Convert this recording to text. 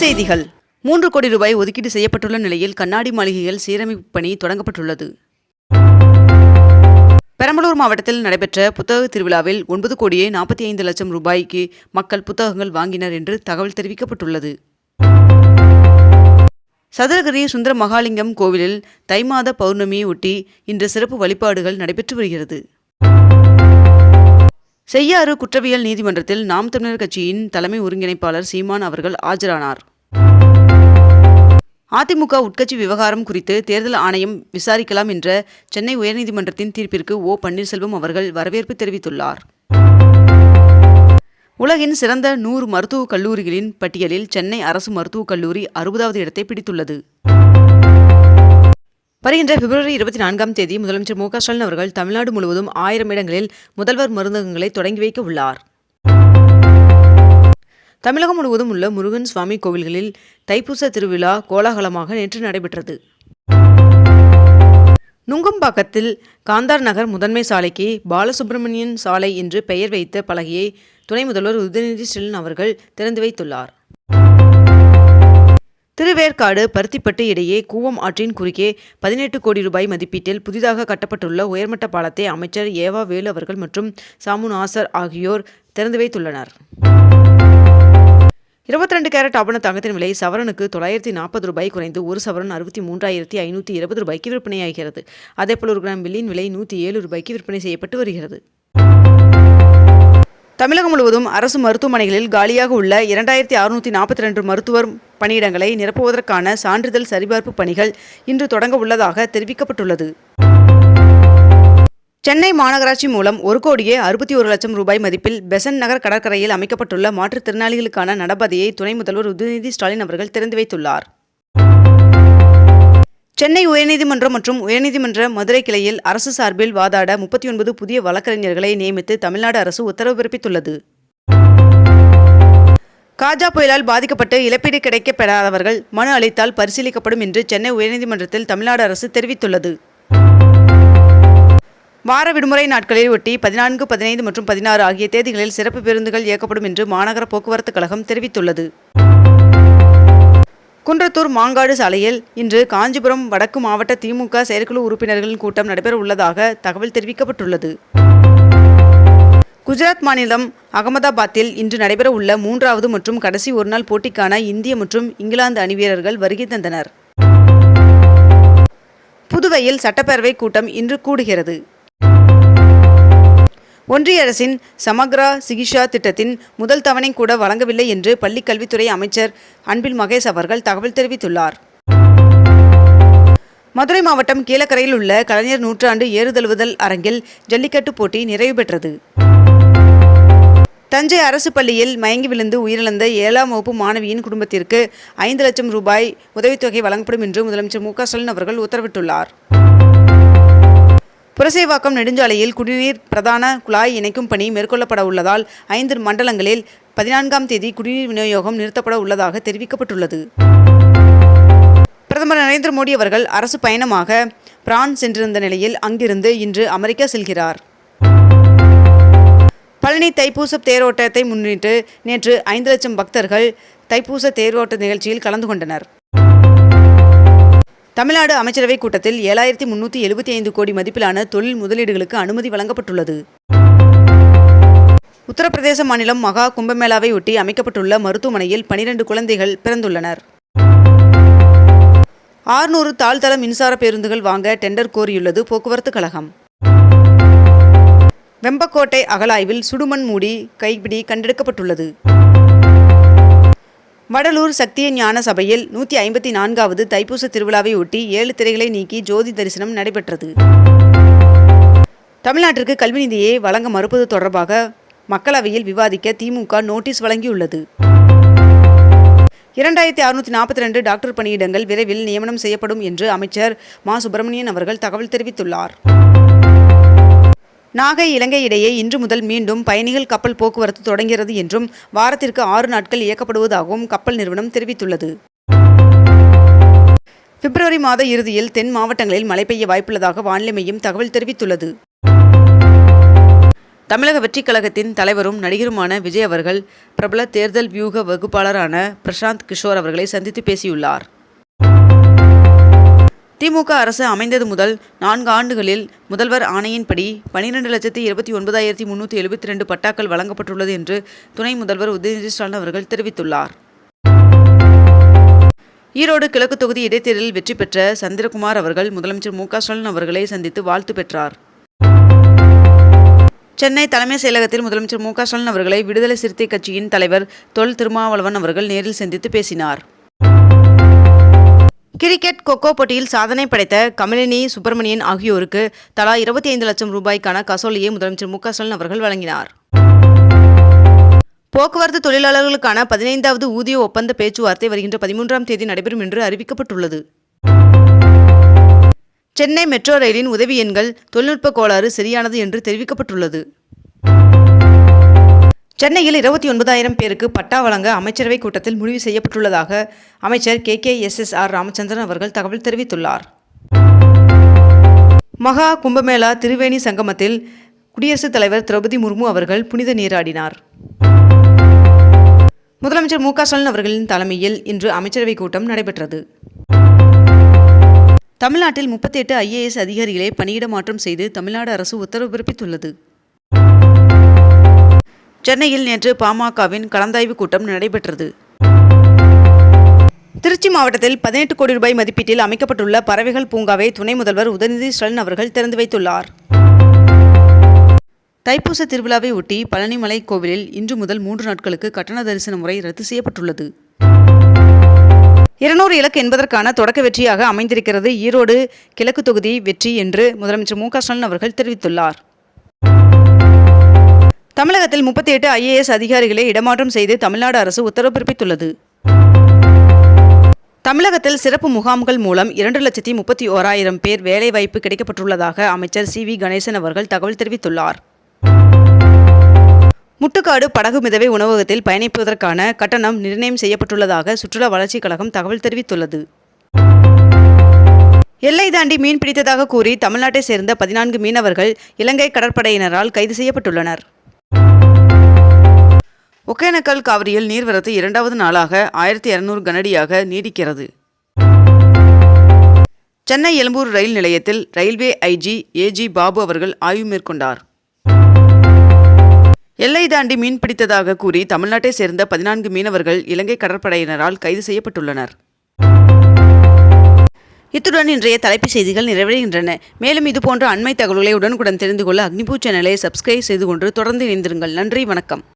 செய்திகள். மூன்று கோடி ரூபாய் ஒதுக்கீடு செய்யப்பட்டுள்ள நிலையில் கண்ணாடி மாளிகைகள் சீரமைப்பு பணி தொடங்கப்பட்டுள்ளது. பெரம்பலூர் மாவட்டத்தில் நடைபெற்ற புத்தக திருவிழாவில் ஒன்பது கோடியே நாற்பத்தி ஐந்து லட்சம் ரூபாய்க்கு மக்கள் புத்தகங்கள் வாங்கினர் என்று தகவல் தெரிவிக்கப்பட்டுள்ளது. சதுரகிரி சுந்தர மகாலிங்கம் கோவிலில் தை மாத பௌர்ணமியை ஒட்டி இன்று சிறப்பு வழிபாடுகள் நடைபெற்று வருகிறது. செய்யாறு குற்றவியல் நீதிமன்றத்தில் நாம் தமிழர் கட்சியின் தலைமை ஒருங்கிணைப்பாளர் சீமான் அவர்கள் ஆஜரானார். அதிமுக உட்கட்சி விவகாரம் குறித்து தேர்தல் ஆணையம் விசாரிக்கலாம் என்ற சென்னை உயர்நீதிமன்றத்தின் தீர்ப்பிற்கு ஓ. பன்னீர்செல்வம் அவர்கள் வரவேற்பு தெரிவித்துள்ளார். உலகின் சிறந்த நூறு மருத்துவக் கல்லூரிகளின் பட்டியலில் சென்னை அரசு மருத்துவக் கல்லூரி அறுபதாவது இடத்தை பிடித்துள்ளது. வருகின்ற பிப்ரவரி இருபத்தி நான்காம் தேதி முதலமைச்சர் மு க ஸ்டாலின் அவர்கள் தமிழ்நாடு முழுவதும் ஆயிரம் இடங்களில் முதல்வர் மருந்தகங்களை தொடங்கி வைக்க உள்ளார். தமிழகம் முழுவதும் உள்ள முருகன் சுவாமி கோவில்களில் தைப்பூச திருவிழா கோலாகலமாக நேற்று நடைபெற்றது. நுங்கம்பாக்கத்தில் காந்தார் நகர் முதன்மை சாலைக்கு பாலசுப்பிரமணியன் சாலை என்று பெயர் வைத்த பலகையை துணை முதல்வர் உதயநிதி ஸ்டாலின் அவர்கள் திறந்து வைத்துள்ளார். திருவேற்காடு பருத்திப்பட்டு இடையே கூவம் ஆற்றின் குறுக்கே பதினெட்டு கோடி ரூபாய் மதிப்பீட்டில் புதிதாக கட்டப்பட்டுள்ள உயர்மட்ட பாலத்தை அமைச்சர் ஏவா வேலு அவர்கள் மற்றும் சாமு நாசர் ஆகியோர் திறந்து வைத்துள்ளனர். இருபத்தி ரெண்டு கேரட் ஆபண தங்கத்தின் விலை சவரனுக்கு தொள்ளாயிரத்தி நாற்பது ரூபாய் குறைந்து ஒரு சவரன் அறுபத்தி மூன்றாயிரத்தி ஐநூற்றி இருபது ரூபாய்க்கு விற்பனையாகிறது. அதேபோல் ஒரு கிராம் வெள்ளியின் விலை நூற்றி ஏழு ரூபாய்க்கு விற்பனை செய்யப்பட்டு வருகிறது. தமிழகம் முழுவதும் அரசு மருத்துவமனைகளில் காலியாக உள்ள இரண்டாயிரத்தி அறுநூற்றி நாற்பத்தி ரெண்டு மருத்துவர் பணியிடங்களை நிரப்புவதற்கான சான்றிதழ் சரிபார்ப்பு பணிகள் இன்று தொடங்க உள்ளதாக தெரிவிக்கப்பட்டுள்ளது. சென்னை மாநகராட்சி மூலம் ஒரு கோடியே அறுபத்தி ஒரு லட்சம் ரூபாய் மதிப்பில் பெசன் நகர் கடற்கரையில் அமைக்கப்பட்டுள்ள மாற்றுத்திறனாளிகளுக்கான நடப்பதையை துணை முதல்வர் உதயநிதி ஸ்டாலின் அவர்கள் திறந்து வைத்துள்ளார். சென்னை உயர்நீதிமன்றம் மற்றும் உயர்நீதிமன்ற மதுரை கிளையில் அரசு சார்பில் வாதாட முப்பத்தி ஒன்பது புதிய வழக்கறிஞர்களை நியமித்து தமிழ்நாடு அரசு உத்தரவு பிறப்பித்துள்ளது. காஜா புயலால் பாதிக்கப்பட்டு இழப்பீடு கிடைக்கப்பெறாதவர்கள் மனு அளித்தால் பரிசீலிக்கப்படும் என்று சென்னை உயர்நீதிமன்றத்தில் தமிழ்நாடு அரசு தெரிவித்துள்ளது. வார விடுமுறை நாட்களில் ஒட்டி பதினான்கு பதினைந்து மற்றும் பதினாறு ஆகிய தேதிகளில் சிறப்பு பேருந்துகள் இயக்கப்படும் என்று மாநகர போக்குவரத்து கழகம் தெரிவித்துள்ளது. குன்றத்தூர் மாங்காடு சாலையில் இன்று காஞ்சிபுரம் வடக்கு மாவட்ட திமுக செயற்குழு உறுப்பினர்களின் கூட்டம் நடைபெற உள்ளதாக தகவல் தெரிவிக்கப்பட்டுள்ளது. குஜராத் மாநிலம் அகமதாபாத்தில் இன்று நடைபெற உள்ள மூன்றாவது மற்றும் கடைசி ஒருநாள் போட்டிக்கான இந்திய மற்றும் இங்கிலாந்து அணி வீரர்கள் வருகை தந்தனர். புதுவையில் சட்டப்பேரவை கூட்டம் இன்று கூடுகிறது. ஒன்றிய அரசின் சமக்ரா சிகிச்சா திட்டத்தின் முதல் தவணை கூட வழங்கவில்லை என்று பள்ளிக் கல்வித்துறை அமைச்சர் அன்பில் மகேஷ் அவர்கள் தகவல் தெரிவித்துள்ளார். மதுரை மாவட்டம் கீழக்கரையில் உள்ள கலைஞர் நூற்றாண்டு ஏறுதழுவுதல் அரங்கில் ஜல்லிக்கட்டு போட்டி நிறைவு பெற்றது. தஞ்சை அரசு பள்ளியில் மயங்கி விழுந்து உயிரிழந்த ஏழாம் வகுப்பு மாணவியின் குடும்பத்திற்கு ஐந்து லட்சம் ரூபாய் உதவித்தொகை வழங்கப்படும் என்று முதலமைச்சர் மு க ஸ்டாலின் அவர்கள் உத்தரவிட்டுள்ளார். புரசைவாக்கம் நெடுஞ்சாலையில் குடிநீர் பிரதான குழாய் இணைக்கும் பணி மேற்கொள்ளப்பட உள்ளதால் ஐந்து மண்டலங்களில் பதினான்காம் தேதி குடிநீர் விநியோகம் நிறுத்தப்பட உள்ளதாக தெரிவிக்கப்பட்டுள்ளது. பிரதமர் நரேந்திர மோடி அவர்கள் அரசு பயணமாக பிரான்ஸ் சென்றிருந்த நிலையில் அங்கிருந்து இன்று அமெரிக்கா செல்கிறார். பழனி தைப்பூச தேரோட்டத்தை முன்னிட்டு நேற்று ஐந்து லட்சம் பக்தர்கள் தைப்பூச தேரோட்ட நிகழ்ச்சியில் கலந்து கொண்டனர். தமிழ்நாடு அமைச்சரவைக் கூட்டத்தில் ஏழாயிரத்தி முன்னூற்றி எழுபத்தி ஐந்து கோடி மதிப்பிலான தொழில் முதலீடுகளுக்கு அனுமதி வழங்கப்பட்டுள்ளது. உத்தரப்பிரதேச மாநிலம் மகா கும்பமேளாவை ஒட்டி அமைக்கப்பட்டுள்ள மருத்துவமனையில் பனிரெண்டு குழந்தைகள் பிறந்துள்ளனர். ஆறுநூறு தாழ்தள மின்சார பேருந்துகள் வாங்க டெண்டர் கோரியுள்ளது போக்குவரத்து கழகம். வெம்பக்கோட்டை அகலாய்வில் சுடுமண் மூடி கைப்பிடி கண்டெடுக்கப்பட்டுள்ளது. வடலூர் சக்திய ஞான சபையில் நூற்றி ஐம்பத்தி நான்காவது தைப்பூச திருவிழாவை ஒட்டி ஏழு திரைகளை நீக்கி ஜோதி தரிசனம் நடைபெற்றது. தமிழ்நாட்டிற்கு கல்வி நிதியை வழங்க மறுப்பது தொடர்பாக மக்களவையில் விவாதிக்க திமுக நோட்டீஸ் வழங்கியுள்ளது. இரண்டாயிரத்தி அறுநூற்றி நாற்பத்தி ரெண்டு டாக்டர் பணியிடங்கள் விரைவில் நியமனம் செய்யப்படும் என்று அமைச்சர் மா. சுப்பிரமணியன் அவர்கள் தகவல் தெரிவித்துள்ளார். நாகை இலங்கை இடையே இன்று முதல் மீண்டும் பயணிகள் கப்பல் போக்குவரத்து தொடங்கிறது என்றும் வாரத்திற்கு ஆறு நாட்கள் இயக்கப்படுவதாகவும் கப்பல் நிறுவனம் தெரிவித்துள்ளது. பிப்ரவரி மாத இறுதியில் தென் மாவட்டங்களில் மழை பெய்ய வாய்ப்புள்ளதாக வானிலை மையம் தகவல் தெரிவித்துள்ளது. தமிழக வெற்றிக் கழகத்தின் தலைவரும் நடிகருமான விஜய் அவர்கள் பிரபல தேர்தல் வியூக வகுப்பாளரான பிரசாந்த் கிஷோர் அவர்களை சந்தித்து பேசியுள்ளார். திமுக அரசு அமைந்தது முதல் நான்கு ஆண்டுகளில் முதல்வர் ஆணையின்படி பனிரெண்டு லட்சத்தி இருபத்தி ஒன்பதாயிரத்தி முன்னூற்றி எழுபத்தி ரெண்டு பட்டாக்கள் வழங்கப்பட்டுள்ளது என்று துணை முதல்வர் உதயநிதி ஸ்டாலின் அவர்கள் தெரிவித்துள்ளார். ஈரோடு கிழக்கு தொகுதி இடைத்தேர்தலில் வெற்றி பெற்ற சந்திரகுமார் அவர்கள் முதலமைச்சர் மு ஸ்டாலின் அவர்களை சந்தித்து வாழ்த்து பெற்றார். சென்னை தலைமைச் செயலகத்தில் முதலமைச்சர் மு ஸ்டாலின் அவர்களை விடுதலை சிறுத்தை கட்சியின் தலைவர் தொல் திருமாவளவன் அவர்கள் நேரில் சந்தித்து பேசினார். கிரிக்கெட் கொக்கோ போட்டியில் சாதனை படைத்த கமலினி சுப்பிரமணியன் ஆகியோருக்கு தலா இருபத்தி ஐந்து லட்சம் ரூபாய்க்கான கசோலியை முதலமைச்சர் மு ஸ்டாலின் அவர்கள் வழங்கினார். போக்குவரத்து தொழிலாளர்களுக்கான பதினைந்தாவது ஊதிய ஒப்பந்த பேச்சுவார்த்தை வருகின்ற பதிமூன்றாம் தேதி நடைபெறும் என்று அறிவிக்கப்பட்டுள்ளது. சென்னை மெட்ரோ ரயிலின் உதவி எண்கள் தொழில்நுட்ப கோளாறு சரியானது என்று தெரிவிக்கப்பட்டுள்ளது. சென்னையில் இருபத்தி ஒன்பதாயிரம் பேருக்கு பட்டா வழங்க அமைச்சரவை கூட்டத்தில் முடிவு செய்யப்பட்டுள்ளதாக அமைச்சர் K K S S R Ramachandran அவர்கள் தகவல் தெரிவித்துள்ளார். மகா கும்பமேளா திருவேணி சங்கமத்தில் குடியரசுத் தலைவர் திரௌபதி முர்மு அவர்கள் புனித நீராடினார். முதலமைச்சர் மு க ஸ்டாலின் அவர்களின் தலைமையில் இன்று அமைச்சரவைக் கூட்டம் நடைபெற்றது. தமிழ்நாட்டில் முப்பத்தி எட்டு ஐஏஎஸ் அதிகாரிகளை பணியிட மாற்றம் செய்து தமிழ்நாடு அரசு உத்தரவு பிறப்பித்துள்ளது. சென்னையில் நேற்று பாமகவின் கலந்தாய்வு கூட்டம் நடைபெற்றது. திருச்சி மாவட்டத்தில் பதினெட்டு கோடி ரூபாய் மதிப்பீட்டில் அமைக்கப்பட்டுள்ள பறவைகள் பூங்காவை துணை முதல்வர் உதயநிதி ஸ்டாலின் அவர்கள் திறந்து வைத்துள்ளார். தைப்பூச திருவிழாவை ஒட்டி பழனிமலை கோவிலில் இன்று முதல் மூன்று நாட்களுக்கு கட்டண தரிசன முறை ரத்து செய்யப்பட்டுள்ளது. இருநூறு இலக்கு என்பதற்கான தொடக்க வெற்றியாக அமைந்திருக்கிறது ஈரோடு கிழக்கு தொகுதி வெற்றி என்று முதலமைச்சர் மு க ஸ்டாலின் அவர்கள் தெரிவித்துள்ளார். தமிழகத்தில் முப்பத்தி எட்டு ஐஏஎஸ் அதிகாரிகளை இடமாற்றம் செய்து தமிழ்நாடு அரசு உத்தரவு பிறப்பித்துள்ளது. தமிழகத்தில் சிறப்பு முகாம்கள் மூலம் இரண்டு லட்சத்தி முப்பத்தி ஓராயிரம் பேர் வேலைவாய்ப்பு கிடைக்கப்பட்டுள்ளதாக அமைச்சர் சி வி கணேசன் அவர்கள் தகவல் தெரிவித்துள்ளார். முட்டுக்காடு படகு மிதவை உணவகத்தில் பயணிப்பதற்கான கட்டணம் நிர்ணயம் செய்யப்பட்டுள்ளதாக சுற்றுலா வளர்ச்சிக் கழகம் தகவல் தெரிவித்துள்ளது. எல்லை தாண்டி மீன் பிடித்ததாக கூறி தமிழ்நாட்டை சேர்ந்த பதினான்கு மீனவர்கள் இலங்கை கடற்படையினரால் கைது செய்யப்பட்டுள்ளனர். ஒகேனக்கல் காவிரியில் நீர்வரத்து இரண்டாவது நாளாக ஆயிரத்தி இருநூறு கனடியாக நீடிக்கிறது. சென்னை எழும்பூர் ரயில் நிலையத்தில் ரயில்வே ஐஜி ஏஜி பாபு அவர்கள் ஆய்வு மேற்கொண்டார். எல்லை தாண்டி மீன் பிடித்ததாக கூறி தமிழ்நாட்டை சேர்ந்த பதினான்கு மீனவர்கள் இலங்கை கடற்படையினரால் கைது செய்யப்பட்டுள்ளனர். இத்துடன் இன்றைய தலைப்புச் செய்திகள் நிறைவடைகின்றன. மேலும் இதுபோன்ற அண்மை தகவல்களை உடனுக்குடன் தெரிந்து கொள்ள அக்னிபூ சேனலை சப்ஸ்கிரைப் செய்து கொண்டு தொடர்ந்து இணைந்திருங்கள். நன்றி வணக்கம்.